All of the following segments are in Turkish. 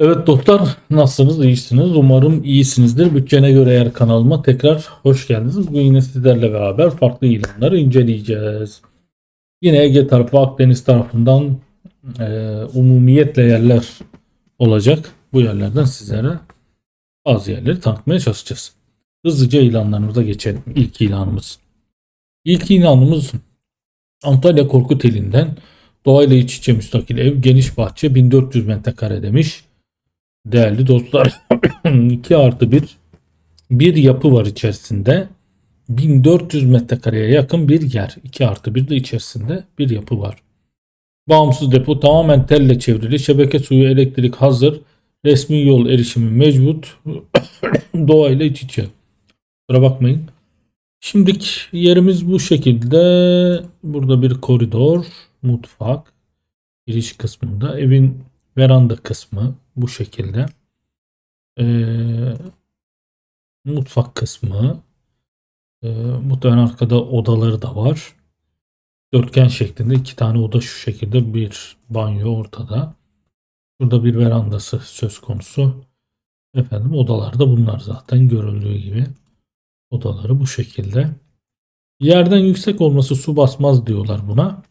Evet dostlar nasılsınız? İyisiniz. Umarım iyisinizdir. Bütçene göre eğer kanalıma tekrar hoş geldiniz. Bugün yine sizlerle beraber farklı ilanları inceleyeceğiz. Yine Ege tarafı Akdeniz tarafından e, umumiyetle yerler olacak. Bu yerlerden sizlere bazı yerleri tanıtmaya çalışacağız. Hızlıca ilanlarımıza geçelim. İlk ilanımız. İlk ilanımız Antalya Korkuteli'nden doğayla iç içe müstakil ev, geniş bahçe 1400 metrekare demiş. Değerli dostlar 2 artı 1 bir yapı var içerisinde. 1400 metrekareye yakın bir yer. 2 artı 1 de içerisinde bir yapı var. Bağımsız depo tamamen telle çevrili. Şebeke suyu elektrik hazır. Resmi yol erişimi mevcut. Doğayla iç içe. Kusura bakmayın. Şimdiki yerimiz bu şekilde. Burada bir koridor, mutfak, giriş kısmında evin veranda kısmı bu şekilde. Ee, mutfak kısmı. Ee, muhtemelen arkada odaları da var. Dörtgen şeklinde iki tane oda şu şekilde bir banyo ortada. Burada bir verandası söz konusu. Efendim odalar da bunlar zaten görüldüğü gibi. Odaları bu şekilde. Yerden yüksek olması su basmaz diyorlar buna.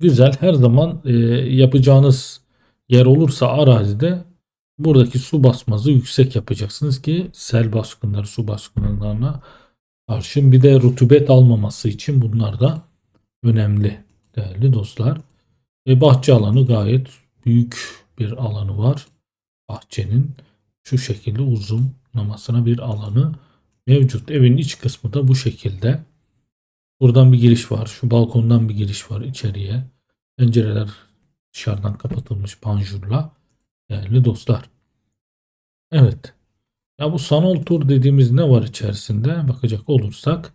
Güzel. Her zaman e, yapacağınız yer olursa arazide buradaki su basmazı yüksek yapacaksınız ki sel baskınları, su baskınlarına karşı bir de rutubet almaması için bunlar da önemli değerli dostlar. E, bahçe alanı gayet büyük bir alanı var. Bahçenin şu şekilde uzunlamasına bir alanı mevcut. Evin iç kısmı da bu şekilde. Buradan bir giriş var. Şu balkondan bir giriş var içeriye. Pencereler dışarıdan kapatılmış panjurla. Değerli dostlar. Evet. Ya bu sanal tur dediğimiz ne var içerisinde? Bakacak olursak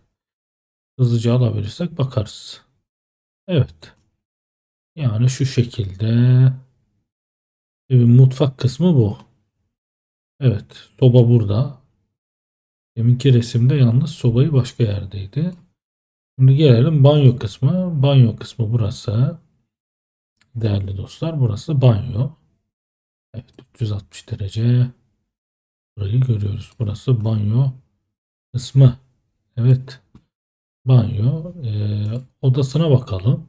hızlıca alabilirsek bakarız. Evet. Yani şu şekilde evin mutfak kısmı bu. Evet. Soba burada. Deminki resimde yalnız sobayı başka yerdeydi. Şimdi gelelim banyo kısmı. Banyo kısmı burası. Değerli dostlar burası banyo. Evet 360 derece. Burayı görüyoruz. Burası banyo kısmı. Evet. Banyo. Ee, odasına bakalım.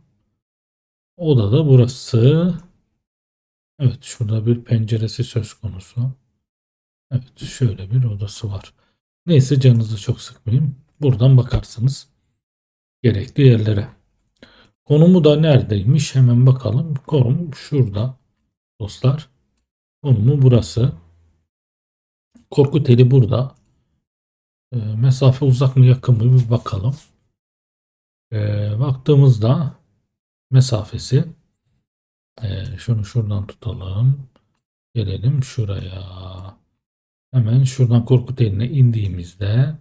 Odada burası. Evet şurada bir penceresi söz konusu. Evet şöyle bir odası var. Neyse canınızı çok sıkmayayım. Buradan bakarsınız gerekli yerlere. Konumu da neredeymiş hemen bakalım. Konum şurada dostlar. Konumu burası. Korkuteli burada. E, mesafe uzak mı yakın mı bir bakalım. E, baktığımızda mesafesi e, şunu şuradan tutalım. Gelelim şuraya. Hemen şuradan Korkuteli'ne indiğimizde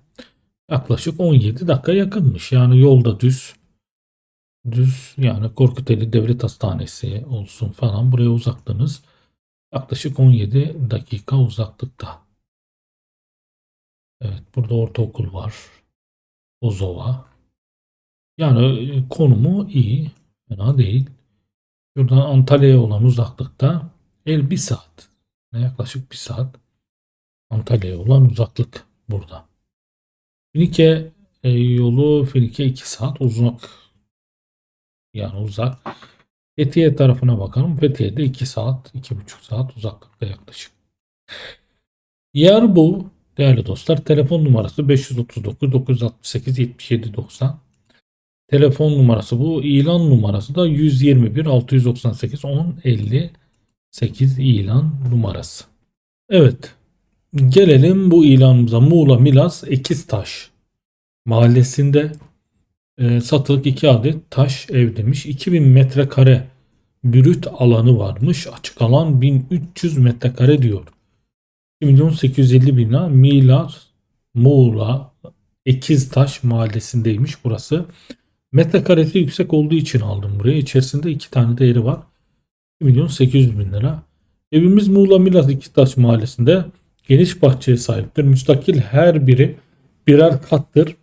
yaklaşık 17 dakika yakınmış. Yani yolda düz düz yani Korkuteli Devlet Hastanesi olsun falan buraya uzaklığınız yaklaşık 17 dakika uzaklıkta. Evet burada ortaokul var. Ozova. Yani e, konumu iyi. Fena değil. Şuradan Antalya'ya olan uzaklıkta el bir saat. Yaklaşık bir saat. Antalya'ya olan uzaklık burada. Finike e, yolu Finike 2 saat uzak. Yani uzak. Fethiye tarafına bakalım. Fethiye'de 2 saat, 2,5 saat uzaklıkta yaklaşık. Yer bu. Değerli dostlar telefon numarası 539 968 77 90. Telefon numarası bu. İlan numarası da 121 698 10 58 ilan numarası. Evet. Gelelim bu ilanımıza. Muğla Milas Ekiztaş mahallesinde e, satılık 2 adet taş ev demiş. 2000 metrekare brüt alanı varmış. Açık alan 1300 metrekare diyor. 2 milyon 850 bin lira Milas Muğla Ekiztaş mahallesindeymiş burası. Metrekaresi yüksek olduğu için aldım buraya. İçerisinde iki tane değeri var. 2 milyon 800 bin lira. Evimiz Muğla Milas Ekiztaş mahallesinde geniş bahçeye sahiptir. Müstakil her biri birer kattır.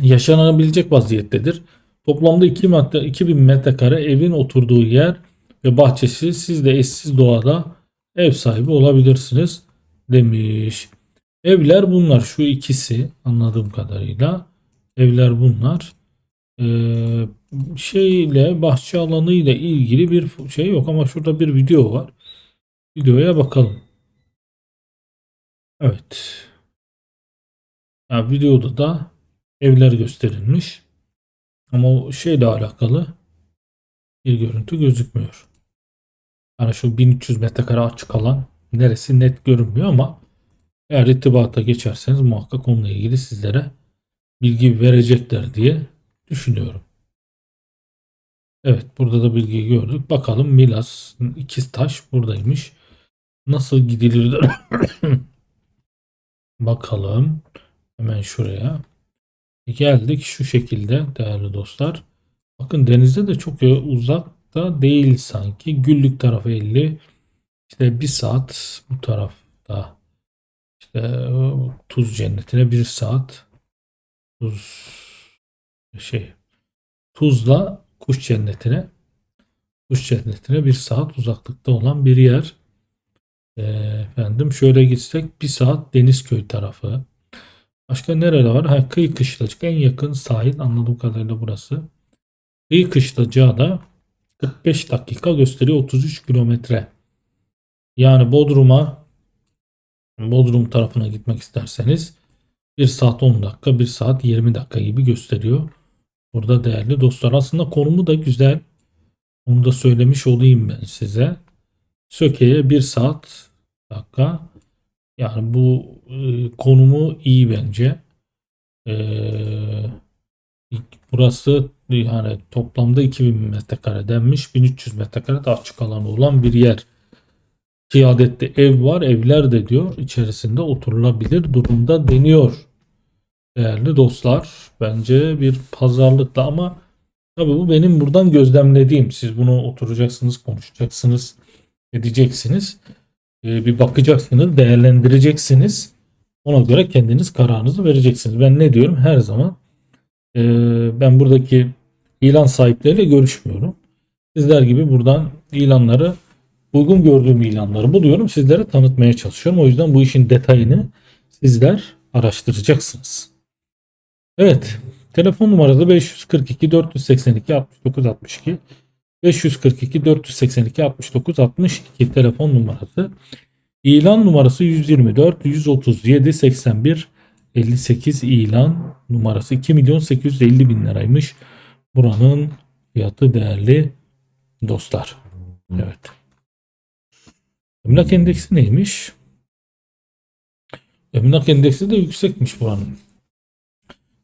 Yaşanabilecek vaziyettedir. Toplamda 2 metre, 2000 metrekare evin oturduğu yer ve bahçesi sizde eşsiz doğada ev sahibi olabilirsiniz demiş. Evler bunlar şu ikisi anladığım kadarıyla. Evler bunlar. Ee, şeyle bahçe alanı ile ilgili bir şey yok ama şurada bir video var. Videoya bakalım. Evet. Ya videoda da evler gösterilmiş. Ama o şeyle alakalı bir görüntü gözükmüyor. Yani şu 1300 metrekare açık alan neresi net görünmüyor ama eğer irtibata geçerseniz muhakkak onunla ilgili sizlere bilgi verecekler diye düşünüyorum. Evet burada da bilgi gördük. Bakalım Milas ikiz taş buradaymış. Nasıl gidilir? Bakalım. Hemen şuraya. Geldik şu şekilde değerli dostlar. Bakın denizde de çok uzakta değil sanki. Güllük tarafı 50. İşte bir saat bu tarafta. İşte tuz cennetine bir saat. Tuz şey Tuzla kuş cennetine kuş cennetine bir saat uzaklıkta olan bir yer. Ee, efendim şöyle gitsek bir saat Denizköy tarafı. Başka nerede var? Ha, Kıyı Kışlacık en yakın sahil anladığım kadarıyla burası. Kıyı Kışlacığa da 45 dakika gösteriyor 33 kilometre. Yani Bodrum'a Bodrum tarafına gitmek isterseniz 1 saat 10 dakika 1 saat 20 dakika gibi gösteriyor. Burada değerli dostlar aslında konumu da güzel. Onu da söylemiş olayım ben size. Söke'ye 1 saat dakika. Yani bu e, konumu iyi bence. E, burası yani toplamda 2000 metrekare denmiş. 1300 metrekare de açık alanı olan bir yer. Ki adette ev var. Evler de diyor içerisinde oturulabilir durumda deniyor. Değerli dostlar bence bir pazarlıkla ama tabii bu benim buradan gözlemlediğim. Siz bunu oturacaksınız, konuşacaksınız, edeceksiniz. Ee, bir bakacaksınız, değerlendireceksiniz. Ona göre kendiniz kararınızı vereceksiniz. Ben ne diyorum her zaman e, ben buradaki ilan sahipleriyle görüşmüyorum. Sizler gibi buradan ilanları uygun gördüğüm ilanları buluyorum. Sizlere tanıtmaya çalışıyorum. O yüzden bu işin detayını sizler araştıracaksınız. Evet. Telefon numarası 542 482 69 62. 542 482 69 62 telefon numarası. İlan numarası 124 137 81 58 ilan numarası 2 milyon 850 bin liraymış. Buranın fiyatı değerli dostlar. Evet. Emlak endeksi neymiş? Emlak endeksi de yüksekmiş buranın.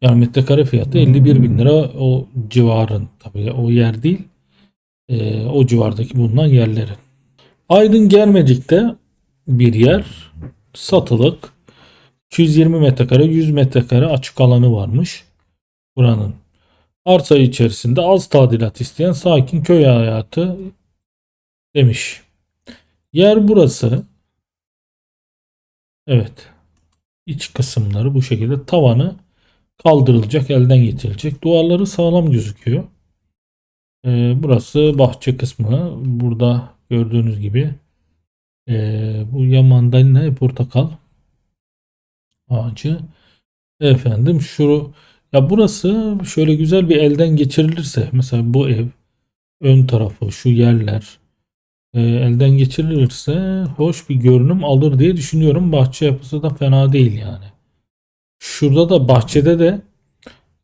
Yani metrekare fiyatı 51 bin lira o civarın tabii o yer değil. E, o civardaki bulunan yerlerin. Aydın Germecik'te bir yer satılık 220 metrekare 100 metrekare açık alanı varmış buranın. Arsa içerisinde az tadilat isteyen sakin köy hayatı demiş. Yer burası. Evet. İç kısımları bu şekilde. Tavanı kaldırılacak, elden getirilecek. Duvarları sağlam gözüküyor. Ee, burası bahçe kısmı. Burada gördüğünüz gibi ee, bu ya mandalina portakal ağacı. Efendim şu ya burası şöyle güzel bir elden geçirilirse mesela bu ev ön tarafı şu yerler e, elden geçirilirse hoş bir görünüm alır diye düşünüyorum. Bahçe yapısı da fena değil yani. Şurada da bahçede de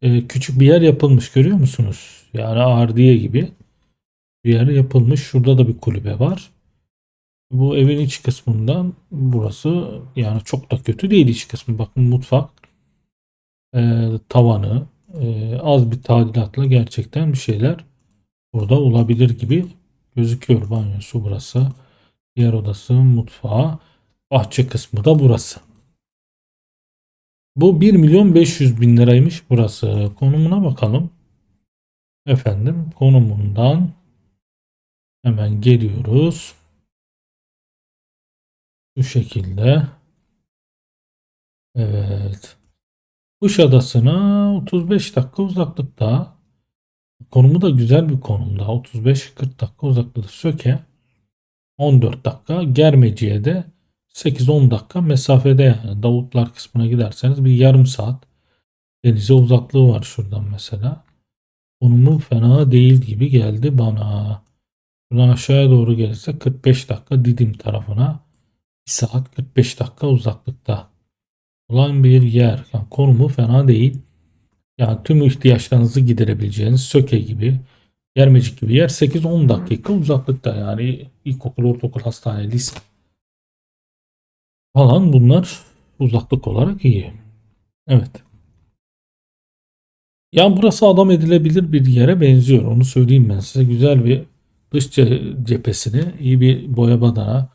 e, küçük bir yer yapılmış görüyor musunuz? Yani ardiye gibi bir yer yapılmış. Şurada da bir kulübe var. Bu evin iç kısmından burası yani çok da kötü değil iç kısmı. Bakın mutfak e, tavanı e, az bir tadilatla gerçekten bir şeyler burada olabilir gibi gözüküyor. Banyosu burası. Diğer odası mutfağı. Bahçe kısmı da burası. Bu 1 milyon 500 bin liraymış burası. Konumuna bakalım. Efendim konumundan hemen geliyoruz. Bu şekilde. Evet. Kuşadası'na 35 dakika uzaklıkta. Konumu da güzel bir konumda. 35-40 dakika uzaklıkta. Söke 14 dakika. Germeci'ye de 8-10 dakika mesafede yani. Davutlar kısmına giderseniz bir yarım saat denize uzaklığı var şuradan mesela. Konumu fena değil gibi geldi bana. Buradan aşağıya doğru gelirse 45 dakika Didim tarafına 1 saat 45 dakika uzaklıkta olan bir yer. Yani konumu fena değil. Yani tüm ihtiyaçlarınızı giderebileceğiniz Söke gibi, Germecik gibi yer 8-10 dakika uzaklıkta. Yani ilkokul, ortaokul, hastane, lise falan bunlar uzaklık olarak iyi. Evet. Yani burası adam edilebilir bir yere benziyor. Onu söyleyeyim ben size. Güzel bir dış ce- cephesini iyi bir boya badana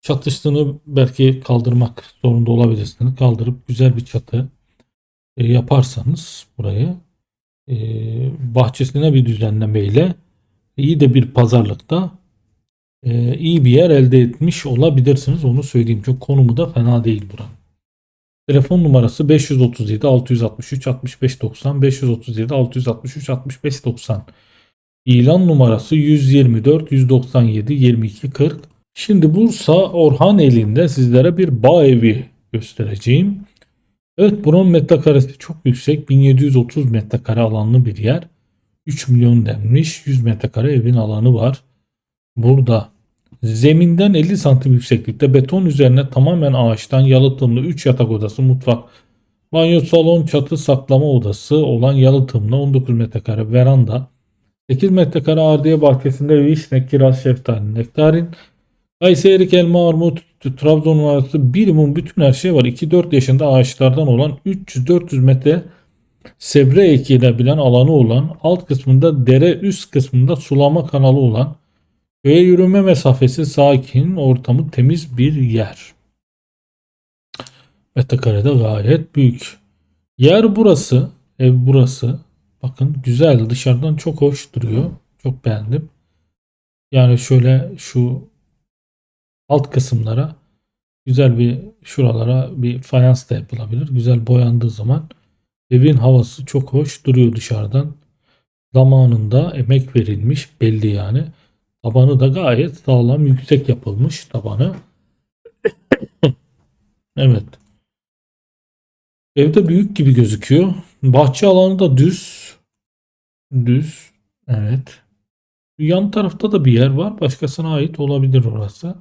çatıştığını belki kaldırmak zorunda olabilirsiniz. Kaldırıp güzel bir çatı e, yaparsanız burayı e, bahçesine bir düzenlemeyle iyi de bir pazarlıkta e, iyi bir yer elde etmiş olabilirsiniz. Onu söyleyeyim. Çok konumu da fena değil buranın. Telefon numarası 537 663 65 90 537 663 65 90. İlan numarası 124 197 22 40. Şimdi Bursa Orhan elinde sizlere bir bağ evi göstereceğim. Evet buranın metrekaresi çok yüksek. 1730 metrekare alanlı bir yer. 3 milyon denmiş. 100 metrekare evin alanı var. Burada zeminden 50 santim yükseklikte beton üzerine tamamen ağaçtan yalıtımlı 3 yatak odası, mutfak, banyo, salon, çatı, saklama odası olan yalıtımlı 19 metrekare veranda, 8 metrekare ardiye bahçesinde vişne, kiraz, şeftali, nektarin, Kayseri, elma, armut, Trabzon arası birimum bütün her şey var. 2-4 yaşında ağaçlardan olan 300-400 metre sebre ekilebilen alanı olan alt kısmında dere üst kısmında sulama kanalı olan köye yürüme mesafesi sakin ortamı temiz bir yer. Metrekarede gayet büyük. Yer burası. Ev burası. Bakın güzel dışarıdan çok hoş duruyor. Çok beğendim. Yani şöyle şu alt kısımlara güzel bir şuralara bir fayans da yapılabilir. Güzel boyandığı zaman evin havası çok hoş duruyor dışarıdan. Zamanında emek verilmiş belli yani. Tabanı da gayet sağlam yüksek yapılmış tabanı. evet. Evde büyük gibi gözüküyor. Bahçe alanı da düz. Düz. Evet. Yan tarafta da bir yer var. Başkasına ait olabilir orası.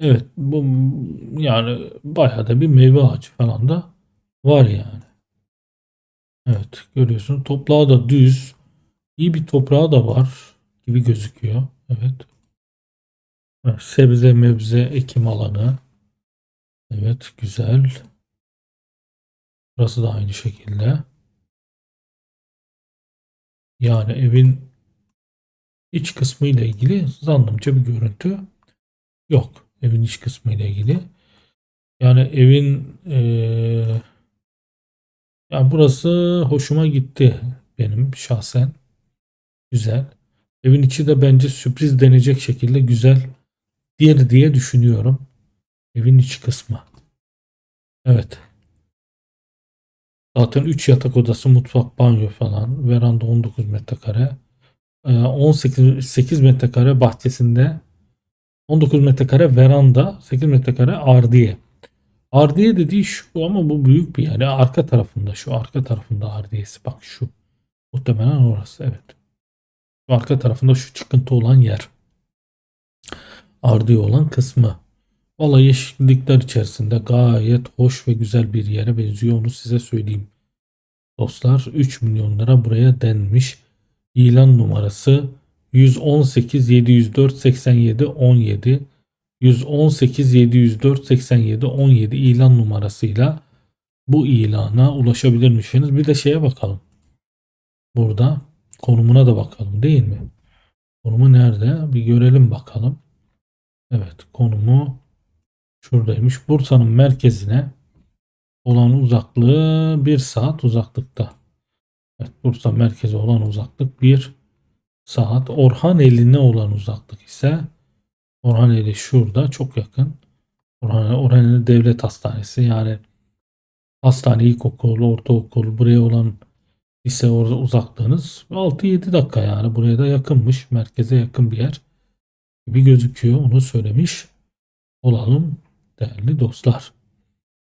Evet. Bu yani bayağı da bir meyve ağacı falan da var yani. Evet. Görüyorsun. Toprağı da düz. İyi bir toprağı da var gibi gözüküyor. Evet. Sebze mebze ekim alanı. Evet. Güzel. Burası da aynı şekilde. Yani evin iç kısmı ile ilgili zannımca bir görüntü yok. Evin iç kısmı ile ilgili. Yani evin eee yani burası hoşuma gitti benim şahsen. Güzel. Evin içi de bence sürpriz denecek şekilde güzel bir diye düşünüyorum. Evin iç kısmı. Evet. Zaten 3 yatak odası, mutfak, banyo falan. Veranda 19 metrekare. Ee, 18 8 metrekare bahçesinde 19 metrekare veranda, 8 metrekare ardiye. Ardiye dediği şu ama bu büyük bir. Yani arka tarafında şu arka tarafında ardiyesi bak şu. Muhtemelen orası evet. Şu arka tarafında şu çıkıntı olan yer. Ardiye olan kısmı. Valla yeşillikler içerisinde gayet hoş ve güzel bir yere benziyor onu size söyleyeyim. Dostlar 3 milyon lira buraya denmiş. İlan numarası 118 704 87 17 118 704 87 17 ilan numarasıyla bu ilana ulaşabilirmişsiniz. Bir de şeye bakalım. Burada konumuna da bakalım değil mi? Konumu nerede? Bir görelim bakalım. Evet konumu şuradaymış. Bursa'nın merkezine olan uzaklığı 1 saat uzaklıkta. Evet, Bursa merkezi olan uzaklık 1 saat. Orhaneli'ne olan uzaklık ise Orhaneli şurada çok yakın. Orhan, Orhaneli Devlet Hastanesi yani hastane, ilkokul, ortaokul buraya olan lise orada uzaklığınız 6-7 dakika yani buraya da yakınmış. Merkeze yakın bir yer. gibi gözüküyor. Onu söylemiş olalım değerli dostlar.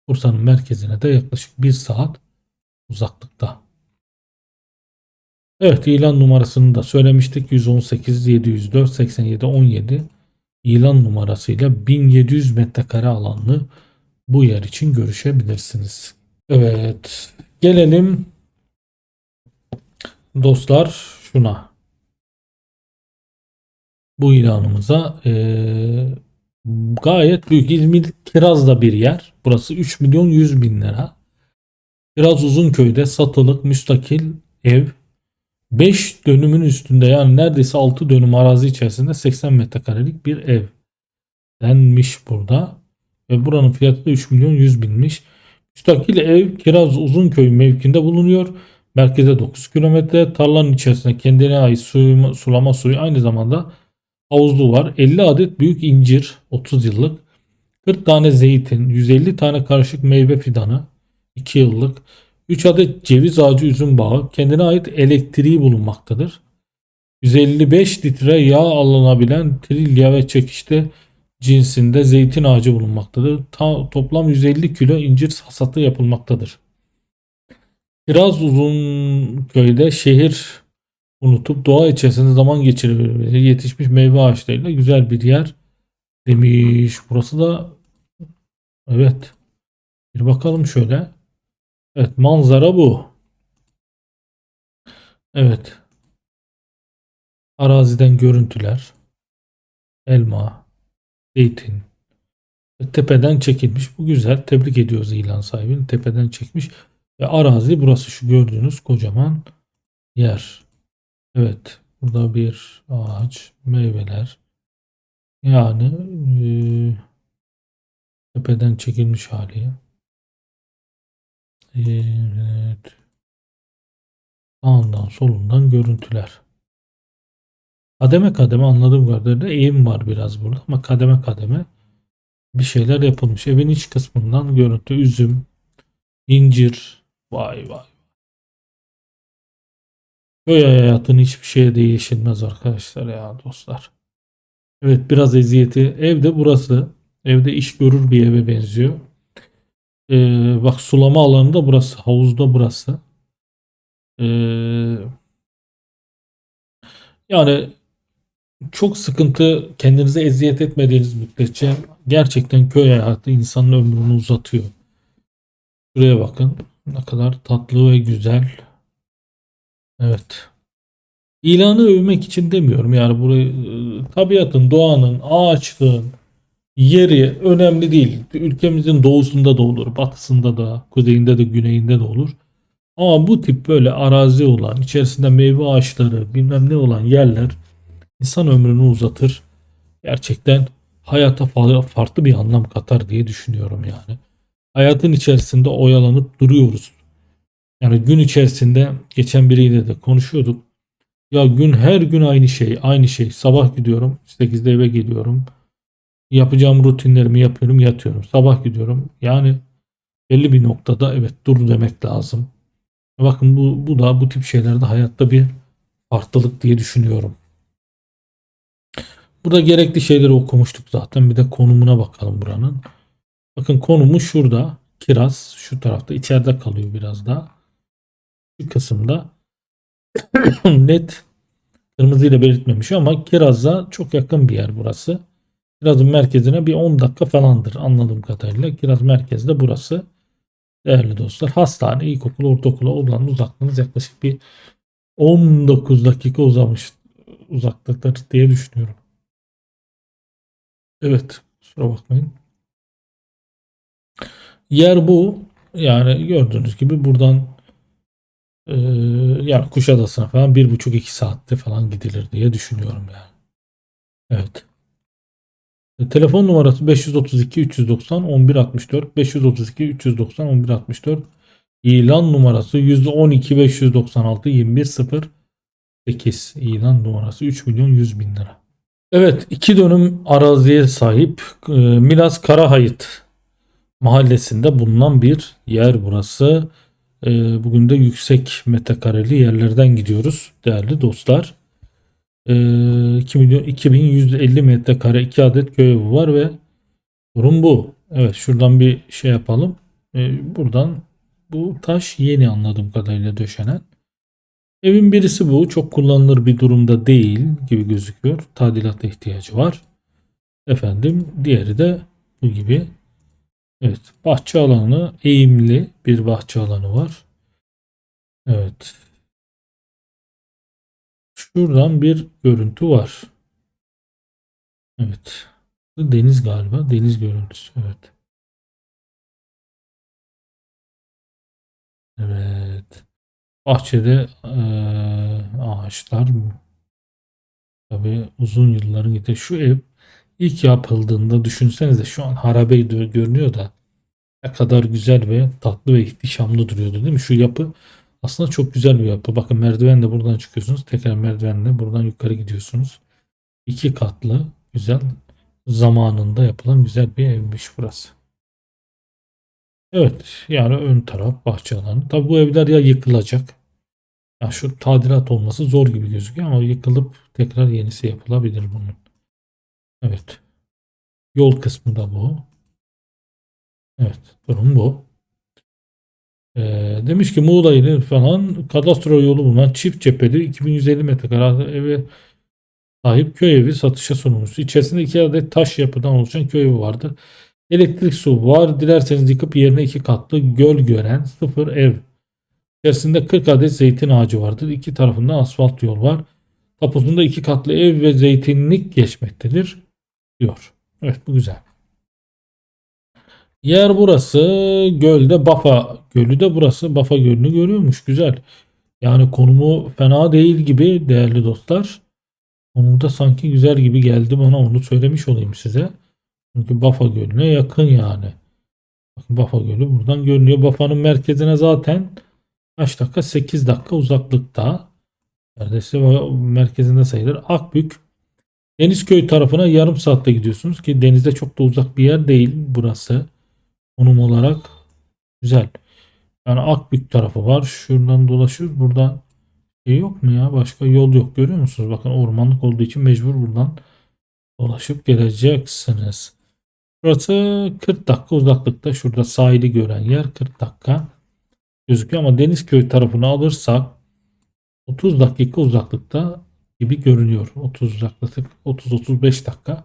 Bursa'nın merkezine de yaklaşık bir saat uzaklıkta. Evet ilan numarasını da söylemiştik. 118 704 87 17 ilan numarasıyla 1700 metrekare alanlı bu yer için görüşebilirsiniz. Evet gelelim dostlar şuna. Bu ilanımıza eee, gayet büyük İzmir Kiraz'da bir yer. Burası 3 milyon 100 bin lira. Biraz uzun köyde satılık müstakil ev 5 dönümün üstünde yani neredeyse 6 dönüm arazi içerisinde 80 metrekarelik bir ev denmiş burada. Ve buranın fiyatı da 3 milyon 100 binmiş. Müstakil ev Kiraz Uzunköy mevkinde bulunuyor. Merkeze 9 kilometre. Tarlanın içerisinde kendine ait suyu, sulama suyu aynı zamanda havuzlu var. 50 adet büyük incir 30 yıllık. 40 tane zeytin, 150 tane karışık meyve fidanı 2 yıllık. 3 adet ceviz ağacı üzüm bağı, kendine ait elektriği bulunmaktadır. 155 litre yağ alınabilen trilya ve çekişte cinsinde zeytin ağacı bulunmaktadır. Ta- toplam 150 kilo incir hasatı yapılmaktadır. Biraz uzun köyde şehir unutup doğa içerisinde zaman geçirip yetişmiş meyve ağaçlarıyla güzel bir yer demiş. Burası da evet. Bir bakalım şöyle. Evet manzara bu. Evet. Araziden görüntüler. Elma, zeytin. Tepeden çekilmiş. Bu güzel. Tebrik ediyoruz ilan sahibini. Tepeden çekmiş. Ve arazi burası şu gördüğünüz kocaman yer. Evet. Burada bir ağaç, meyveler. Yani eee, tepeden çekilmiş hali. Evet. Sağından solundan görüntüler. Kademe kademe anladığım kadarıyla eğim var biraz burada ama kademe kademe bir şeyler yapılmış. Evin iç kısmından görüntü üzüm, incir. Vay vay. Köy hayatının hiçbir şeye değişilmez arkadaşlar ya dostlar. Evet biraz eziyeti. Evde burası. Evde iş görür bir eve benziyor. Ee, bak sulama alanında burası. Havuzda burası. Ee, yani çok sıkıntı kendinize eziyet etmediğiniz müddetçe gerçekten köy hayatı insanın ömrünü uzatıyor. Şuraya bakın. Ne kadar tatlı ve güzel. Evet. İlanı övmek için demiyorum. Yani burayı e, tabiatın, doğanın, ağaçlığın, yeri önemli değil. Ülkemizin doğusunda da olur, batısında da, kuzeyinde de, güneyinde de olur. Ama bu tip böyle arazi olan, içerisinde meyve ağaçları, bilmem ne olan yerler insan ömrünü uzatır. Gerçekten hayata fa- farklı bir anlam katar diye düşünüyorum yani. Hayatın içerisinde oyalanıp duruyoruz. Yani gün içerisinde geçen biriyle de konuşuyorduk. Ya gün her gün aynı şey, aynı şey. Sabah gidiyorum, 8'de eve geliyorum. Yapacağım rutinlerimi yapıyorum, yatıyorum. Sabah gidiyorum. Yani belli bir noktada evet dur demek lazım. Bakın bu, bu da bu tip şeylerde hayatta bir farklılık diye düşünüyorum. Burada gerekli şeyleri okumuştuk zaten. Bir de konumuna bakalım buranın. Bakın konumu şurada. Kiraz şu tarafta. içeride kalıyor biraz daha. Şu kısımda net kırmızıyla belirtmemiş ama Kiraz'a çok yakın bir yer burası. Kiraz'ın merkezine bir 10 dakika falandır anladığım kadarıyla. Kiraz merkezde burası. Değerli dostlar hastane, ilkokul, ortaokula olan uzaklığınız yaklaşık bir 19 dakika uzamış uzaklıktadır diye düşünüyorum. Evet kusura bakmayın. Yer bu. Yani gördüğünüz gibi buradan e, yani Kuşadası'na falan bir buçuk iki saatte falan gidilir diye düşünüyorum yani. Evet. E, Telefon numarası 532 390 1164 532 390 1164 İlan numarası 112 596 21 08 İlan numarası 3 milyon 100 bin lira. Evet iki dönüm araziye sahip e, Milas Karahayıt mahallesinde bulunan bir yer burası. E, bugün de yüksek metrekareli yerlerden gidiyoruz değerli dostlar. Ee, 2 milyon 2150 metrekare 2 adet köy evi var ve durum bu. Evet şuradan bir şey yapalım. Ee, buradan bu taş yeni anladığım kadarıyla döşenen. Evin birisi bu. Çok kullanılır bir durumda değil gibi gözüküyor. Tadilata ihtiyacı var. Efendim diğeri de bu gibi. Evet bahçe alanı eğimli bir bahçe alanı var. Evet. Şuradan bir görüntü var. Evet. Deniz galiba. Deniz görüntüsü. Evet. Evet. Bahçede eee, ağaçlar tabii uzun yılların gitti. Şu ev ilk yapıldığında düşünsenize şu an harabe gö- görünüyor da ne kadar güzel ve tatlı ve ihtişamlı duruyordu değil mi? Şu yapı aslında çok güzel bir yapı. Bakın merdivenle buradan çıkıyorsunuz. Tekrar merdivenle buradan yukarı gidiyorsunuz. İki katlı güzel zamanında yapılan güzel bir evmiş burası. Evet yani ön taraf bahçe alanı. Tabi bu evler ya yıkılacak. Ya şu tadilat olması zor gibi gözüküyor ama yıkılıp tekrar yenisi yapılabilir bunun. Evet. Yol kısmı da bu. Evet durum bu. Ee, demiş ki Muğla ili falan kadastro yolu bulunan çift cepheli 2150 metrekare evi sahip köy evi satışa sunulmuş. İçerisinde iki adet taş yapıdan oluşan köy evi vardır. Elektrik su var. Dilerseniz yıkıp yerine iki katlı göl gören sıfır ev. İçerisinde 40 adet zeytin ağacı vardır. İki tarafında asfalt yol var. Tapusunda iki katlı ev ve zeytinlik geçmektedir diyor. Evet bu güzel. Yer burası. Gölde Bafa Gölü de burası. Bafa Gölü'nü görüyormuş. Güzel. Yani konumu fena değil gibi değerli dostlar. Konumu da sanki güzel gibi geldi bana onu söylemiş olayım size. Çünkü Bafa Gölü'ne yakın yani. Bakın Bafa Gölü buradan görünüyor. Bafa'nın merkezine zaten kaç dakika? 8 dakika uzaklıkta. Neredeyse merkezinde sayılır. Akbük Denizköy tarafına yarım saatte gidiyorsunuz ki denizde çok da uzak bir yer değil burası. Konum olarak güzel. Yani Akbük tarafı var. Şuradan dolaşıyoruz. Burada şey yok mu ya? Başka yol yok. Görüyor musunuz? Bakın ormanlık olduğu için mecbur buradan dolaşıp geleceksiniz. Burası 40 dakika uzaklıkta. Şurada sahili gören yer 40 dakika gözüküyor ama Denizköy tarafını alırsak 30 dakika uzaklıkta gibi görünüyor. 30 uzaklık 30-35 dakika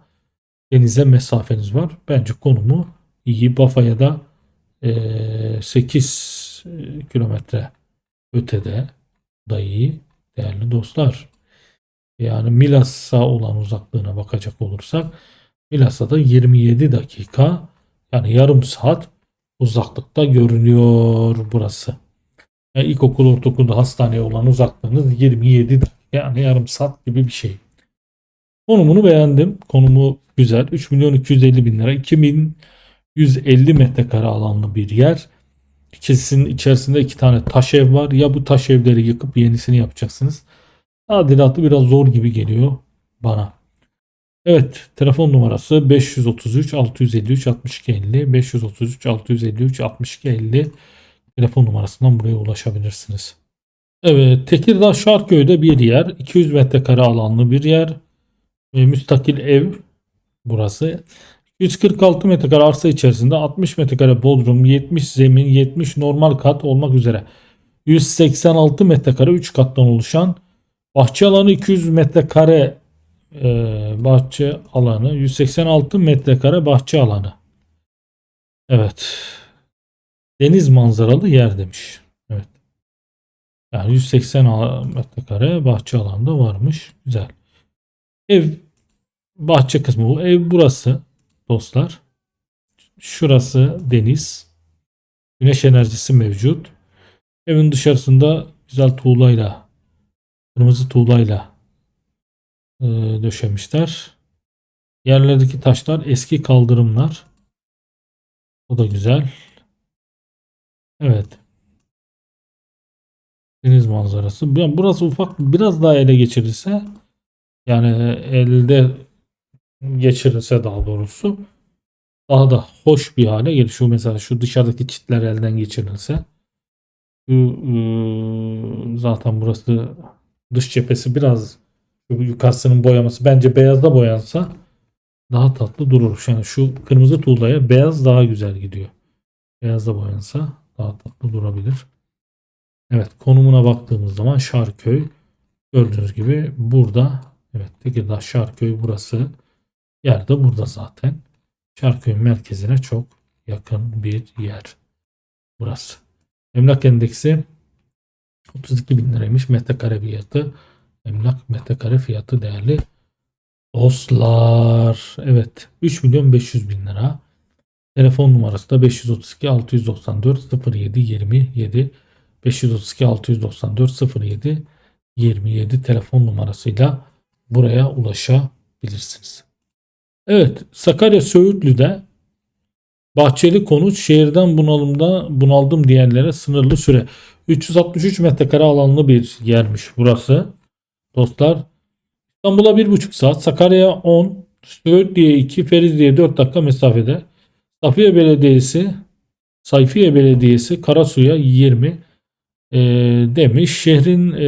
denize mesafeniz var. Bence konumu iyi. Bafa'ya da eee, 8 kilometre ötede da iyi değerli dostlar. Yani Milas'a olan uzaklığına bakacak olursak Milas'a da 27 dakika yani yarım saat uzaklıkta görünüyor burası. Yani ilkokul ortaokulda hastaneye olan uzaklığınız 27 dakika yani yarım saat gibi bir şey. Konumunu beğendim. Konumu güzel. 3 milyon 250 bin lira. 2150 metrekare alanlı bir yer. İkisinin içerisinde iki tane taş ev var. Ya bu taş evleri yıkıp yenisini yapacaksınız. Tadilatı biraz zor gibi geliyor bana. Evet telefon numarası 533 653 62 50 533 653 62 50 telefon numarasından buraya ulaşabilirsiniz. Evet Tekirdağ Şarköy'de bir yer 200 metrekare alanlı bir yer E, müstakil ev burası 146 metrekare arsa içerisinde 60 metrekare bodrum 70 zemin 70 normal kat olmak üzere 186 metrekare 3 kattan oluşan bahçe alanı 200 metrekare e, bahçe alanı 186 metrekare bahçe alanı. Evet. Deniz manzaralı yer demiş. Yani 180 al- metrekare bahçe alanda varmış. Güzel. Ev bahçe kısmı bu. Ev burası dostlar. Şurası deniz. Güneş enerjisi mevcut. Evin dışarısında güzel tuğlayla kırmızı tuğlayla e, döşemişler. Yerlerdeki taşlar eski kaldırımlar. O da güzel. Evet. Deniz manzarası. Burası ufak biraz daha ele geçirilse yani elde geçirilse daha doğrusu daha da hoş bir hale gelir. Şu mesela şu dışarıdaki çitler elden geçirilse ıı, zaten burası dış cephesi biraz yukarısının boyaması bence beyazda boyansa daha tatlı durur. Yani şu kırmızı tuğlaya beyaz daha güzel gidiyor. Beyazda boyansa daha tatlı durabilir. Evet konumuna baktığımız zaman Şarköy gördüğünüz gibi burada evet Tekirdağ Şarköy burası yer de burada zaten. Şarköy'ün merkezine çok yakın bir yer burası. Emlak endeksi 32 bin liraymış metrekare fiyatı. Emlak metrekare fiyatı değerli dostlar. Evet 3 milyon 500 bin lira. Telefon numarası da 532 694 07 27 532 694 07 27 telefon numarasıyla buraya ulaşabilirsiniz. Evet Sakarya Söğütlü'de Bahçeli konut şehirden bunalımda bunaldım diyenlere sınırlı süre. 363 metrekare alanlı bir yermiş burası. Dostlar İstanbul'a 1,5 saat, Sakarya'ya 10, Söğütlü'ye 2, Ferizli'ye 4 dakika mesafede. Safiye Belediyesi, Sayfiye Belediyesi, Karasu'ya 20 e, demiş. Şehrin e,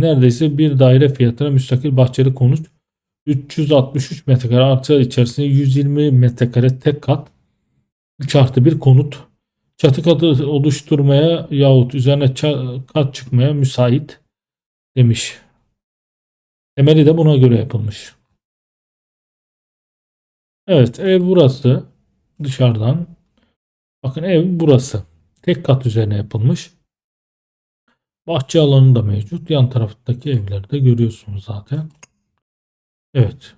neredeyse bir daire fiyatına müstakil bahçeli konut 363 metrekare artı içerisinde 120 metrekare tek kat 3 artı bir konut çatı katı oluşturmaya yahut üzerine kat çıkmaya müsait demiş. Temeli de buna göre yapılmış. Evet ev burası dışarıdan. Bakın ev burası. Tek kat üzerine yapılmış. Bahçe alanı da mevcut. Yan taraftaki evleri de görüyorsunuz zaten. Evet.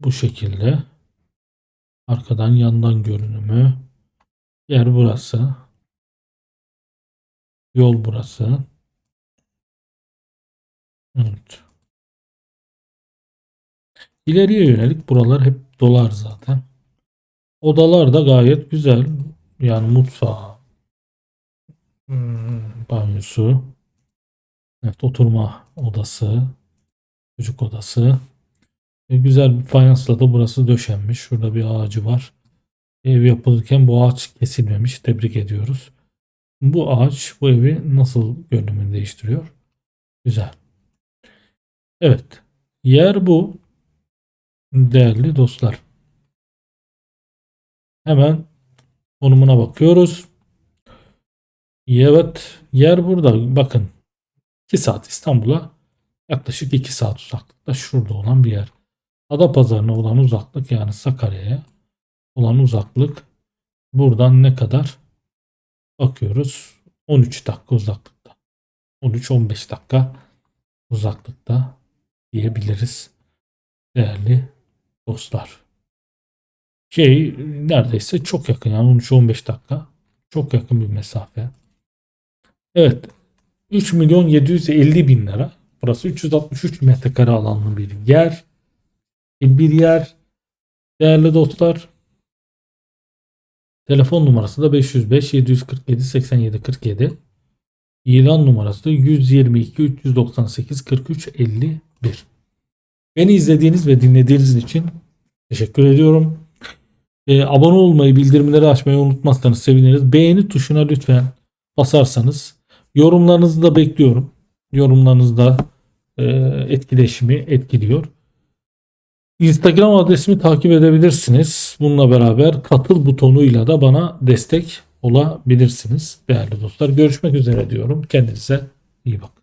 Bu şekilde. Arkadan yandan görünümü. Yer burası. Yol burası. Evet. İleriye yönelik buralar hep dolar zaten. Odalar da gayet güzel. Yani mutfağı, hmm, banyosu, evet, oturma odası, çocuk odası. E, güzel bir fayansla da burası döşenmiş. Şurada bir ağacı var. Ev yapılırken bu ağaç kesilmemiş. Tebrik ediyoruz. Bu ağaç bu evi nasıl görünümünü değiştiriyor? Güzel. Evet. Yer bu. Değerli dostlar. Hemen konumuna bakıyoruz. Evet. Yer burada. Bakın. 2 saat İstanbul'a yaklaşık 2 saat uzaklıkta şurada olan bir yer. Adapazarı'na olan uzaklık yani Sakarya'ya olan uzaklık buradan ne kadar bakıyoruz 13 dakika uzaklıkta 13-15 dakika uzaklıkta diyebiliriz değerli dostlar şey neredeyse çok yakın yani 13-15 dakika çok yakın bir mesafe evet. 3 milyon 750 bin lira. Burası 363 metrekare alanlı bir yer. Bir yer. Değerli dostlar. Telefon numarası da 505 747 87 47 ilan numarası da 122 398 43 51 beni izlediğiniz ve dinlediğiniz için teşekkür ediyorum. Ee, abone olmayı bildirimleri açmayı unutmazsanız seviniriz. Beğeni tuşuna lütfen basarsanız yorumlarınızı da bekliyorum yorumlarınızda e, etkileşimi etkiliyor Instagram adresimi takip edebilirsiniz. Bununla beraber katıl butonuyla da bana destek olabilirsiniz değerli dostlar. Görüşmek üzere diyorum. Kendinize iyi bakın.